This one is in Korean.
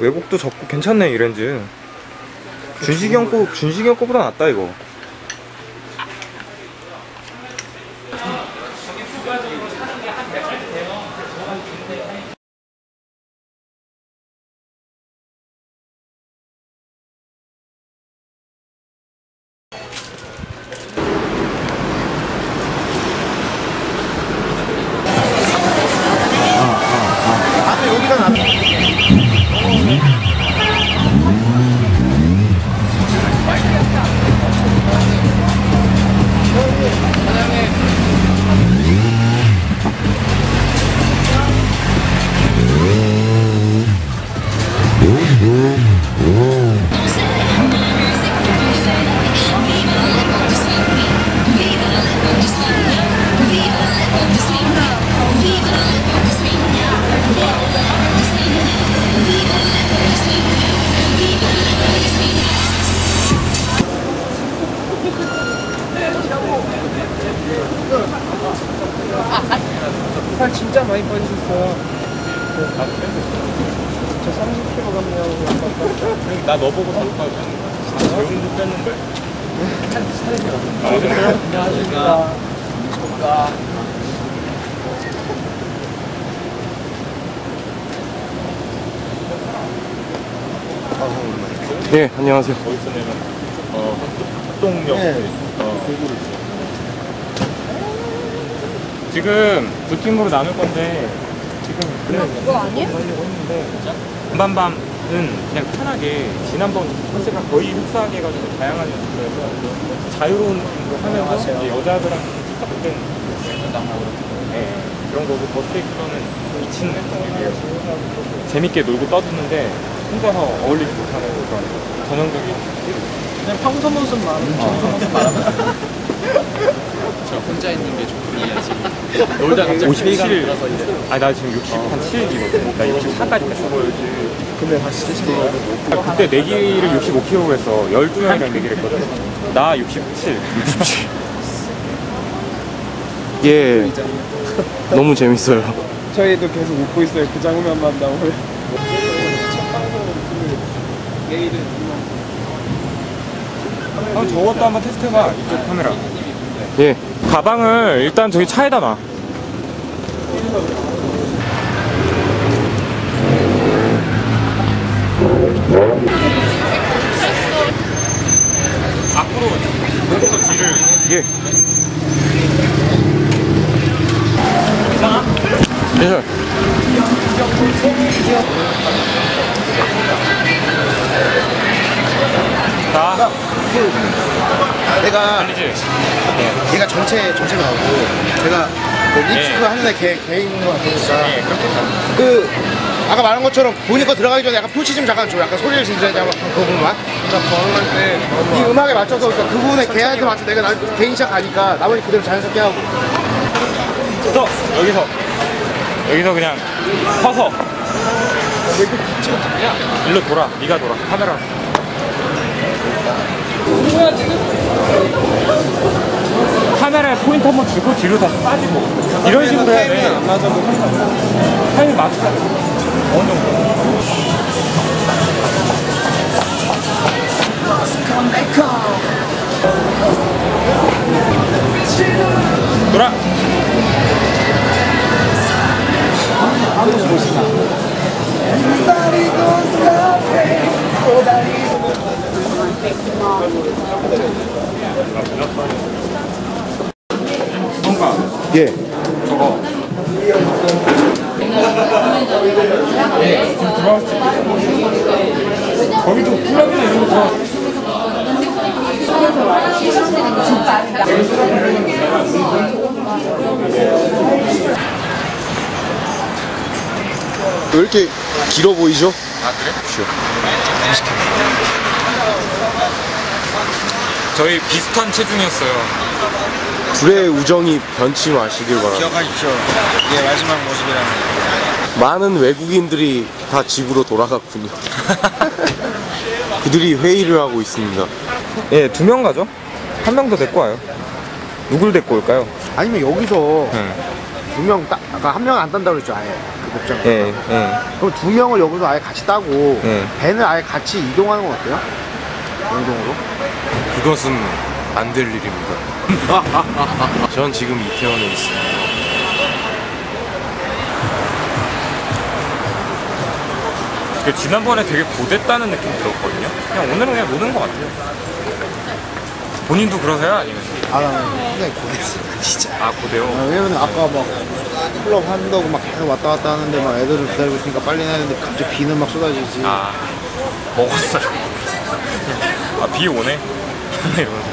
외국도 적고 괜찮네 이 렌즈. 준식이 형 거, 준식이 형 거보다 낫다 이거 많이 빠지셨어요. 저 30kg 감량. 나너 보고 살 거야 재훈도 뺐는데 안녕하십니까. 예, 안녕하세요. 거기서 내는 어 합동역 어. 지금 두 팀으로 나눌 건데 지금 그래 그거 아니야? 하려고 했는데 밤밤밤은 그냥 편하게 지난번 컨셉이랑 거의 흡사하게 해가지고 다양한 연습에서 자유로운 느낌으로 하면서 이제 여자들랑 똑같은 네, 그런 거고 버스테이크는 미친 느낌이에요 재밌게 놀고 떠드는데 혼자서 어울리지 못하는 그런 전형적인 그냥 평소 모습만. 평소 모습 말하면. 저 혼자 있는 게 지금 놀다 갑자기 57. 들어서 이제 아니 나 지금 60, 한 7이거든. 나 64까지 했어. 근데 다시 드시고. 그때 내기를 65kg로 해서 12명이랑 내기를 했거든. 나 67. 67. 예, 너무 재밌어요. 저희도 계속 웃고 있어요. 그 장면만 나오면. 한번 저것도 한번 테스트해봐. 이쪽 카메라. 예, 가방을 일단 저기 차에다 놔. 앞으로 여기서 뒤를 예. 예, 자, 내가 들리지? 얘가 전체 전체가 나오고 제가 그 리스크 하는 애 개, 개인 거 같으니까. 네, 그렇게 가. 그 아까 말한 것처럼 거 들어가기 전에 약간 표시 좀 잠깐 줘. 약간 소리를 질러야 돼그 부분만. 이 음악에 맞춰서 그러니까 그 부분에 걔한테 맞춰 내가 나, 개인 시작 가니까 나머지 그대로 자연스럽게 하고. 서 여기서. 여기서 그냥 서서. 일로 돌아. 네가 돌아. 카메라 카메라에 포인트 한번 주고 뒤로 다시 빠지고. 이런 식으로 해야 돼. 안 맞아도. 타이밍 맞추자 어느 정도? 돌아. 뭔가 예. 저거 네, 좀 들어갈 수 있어. 거기도 플러그나 이런 거 들어가. 왜 이렇게 길어 보이죠? 아 그래? 저희 비슷한 체중이었어요. 둘의 우정이 변치 마시길 바랍니다. 기억하십시오 이게 마지막 모습이라는 많은 외국인들이 다 집으로 돌아갔군요. 그들이 회의를 하고 있습니다. 예, 두 명 가죠. 한 명 더 데리고 와요. 누굴 데리고 올까요? 아니면 여기서 네. 두명 따, 아까 한 명 안 딴다고 그랬죠, 아예. 그 복장. 예, 예. 그럼 두 명을 여기서 아예 같이 따고, 예. 배는 아예 같이 이동하는 건 어때요? 공동으로? 그것은 안 될 일입니다. 전 지금 이태원에 있습니다. 그 지난번에 되게 고됐다는 느낌 들었거든요. 그냥 오늘은 그냥 노는 것 같아요. 본인도 그러세요? 아니면? 아, 나는 굉장히 고됐어, 진짜. 아, 고대요? 아, 왜냐면 아까 막 클럽 한다고 막 계속 왔다 갔다 하는데 막 애들을 기다리고 있으니까 빨리 해야 되는데 갑자기 비는 막 쏟아지지. 아, 먹었어요. 아, 비 오네? 이러면서.